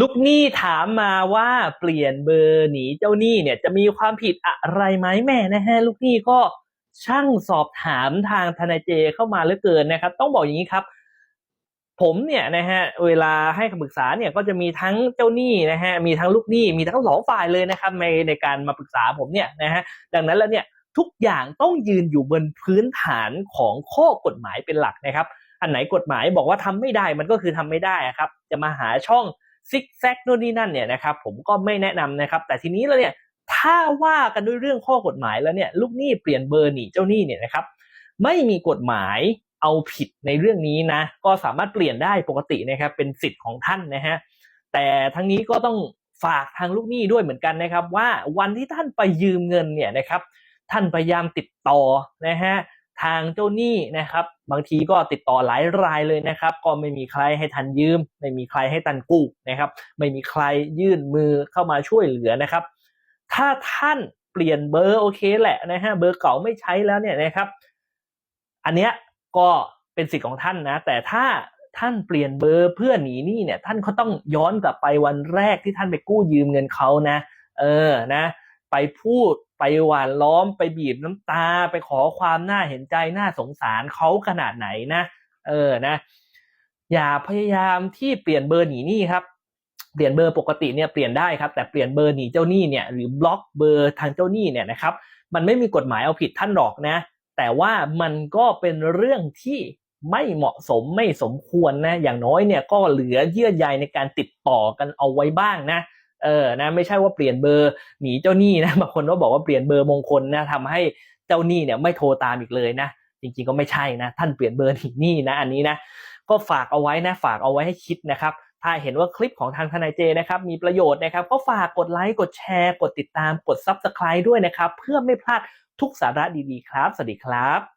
ลูกหนี้ถามมาว่าเปลี่ยนเบอร์หนีเจ้าหนี้เนี่ยจะมีความผิดอะไรไหมแม่นะฮะลูกหนี้ก็ช่างสอบถามทางทนายเจเข้ามาเหลือเกินนะครับ ต้องบอกอย่างนี้ครับ ผมเนี่ยนะฮะเวลาให้คำปรึกษาเนี่ยก็จะมีทั้งเจ้าหนี้นะฮะมีทั้งลูกหนี้มีทั้งสองฝ่ายเลยนะครับในในการมาปรึกษาผมเนี่ยนะฮะดังนั้นแล้วเนี่ยทุกอย่างต้องยืนอยู่บนพื้นฐานของข้อกฎหมายเป็นหลักนะครับ อันไหนกฎหมายบอกว่าทำไม่ได้มันก็คือทำไม่ได้ครับ จะมาหาช่อง ซิกแซกโน่นนี่นั่นเนี่ยนะครับผมก็ไม่แนะนำนะครับ แต่ทีนี้แล้วเนี่ยถ้าว่ากันด้วยเรื่องข้อกฎหมายแล้วเนี่ยลูกหนี้เปลี่ยนเบอร์หนีเจ้าหนี้เนี่ยนะครับไม่มีกฎหมายเอาผิดในเรื่องนี้นะ ก็สามารถเปลี่ยนได้ปกตินะครับเป็นสิทธิ์ของท่านนะฮะแต่ทั้งนี้ก็ต้องฝากทางลูกหนี้ด้วยเหมือนกันนะครับ ว่าวันที่ท่านไปยืมเงินเนี่ยนะครับท่านพยายามติดต่อนะฮะ ทางเจ้าหนี้นะครับ บางทีก็ติดต่อหลายรายเลยนะครับ ก็ไม่มีใครให้ทันยืม ไม่มีใครให้ทันกู้นะครับ ไม่มีใครยื่นมือเข้ามาช่วยเหลือนะครับ ถ้าท่านเปลี่ยนเบอร์โอเคแหละนะฮะเบอร์เก่าไม่ใช้แล้วเนี่ยนะครับ อันเนี้ยก็เป็นสิทธิ์ของท่านนะ แต่ถ้าท่านเปลี่ยนเบอร์เพื่อหนีหนี้เนี่ย ท่านก็ต้องย้อนกลับไปวันแรกที่ท่านไปกู้ยืมเงินเขานะ เออนะ ไปพูดไปหวานล้อมไปบีบน้ำตา ไปขอความน่าเห็นใจน่าสงสารเขาขนาดไหนนะ เออนะ อย่าพยายามที่เปลี่ยนเบอร์หนีหนี้ครับเปลี่ยนเบอร์ปกติเนี่ยเปลี่ยนได้ครับแต่เปลี่ยนเบอร์หนีเจ้าหนี้เนี่ยหรือบล็อกเบอร์ทางเจ้าหนี้เนี่ยนะครับ มันไม่มีกฎหมายเอาผิดท่านหรอกนะ แต่ว่ามันก็เป็นเรื่องที่ไม่เหมาะสมไม่สมควรนะอย่างน้อยเนี่ยก็เหลือเยื่อใยในการติดต่อกันเอาไว้บ้างนะ เออนะไม่ใช่ว่าเปลี่ยนเบอร์หนีเจ้าหนี้นะบางคนก็บอกว่าเปลี่ยนเบอร์มงคลนะทำให้เจ้าหนี้เนี่ยไม่โทรตามอีกเลยนะจริงๆก็ไม่ใช่นะท่านเปลี่ยนเบอร์หนีหนี้นะอันนี้นะก็ฝากเอาไว้นะฝากเอาไว้ให้คิดนะครับถ้าเห็นว่าคลิปของทางทนายเจนะครับมีประโยชน์นะครับก็ฝากกดไลค์กดแชร์กดติดตามกด Subscribe ด้วยนะครับเพื่อไม่พลาดทุกสาระดีๆครับ สวัสดีครับ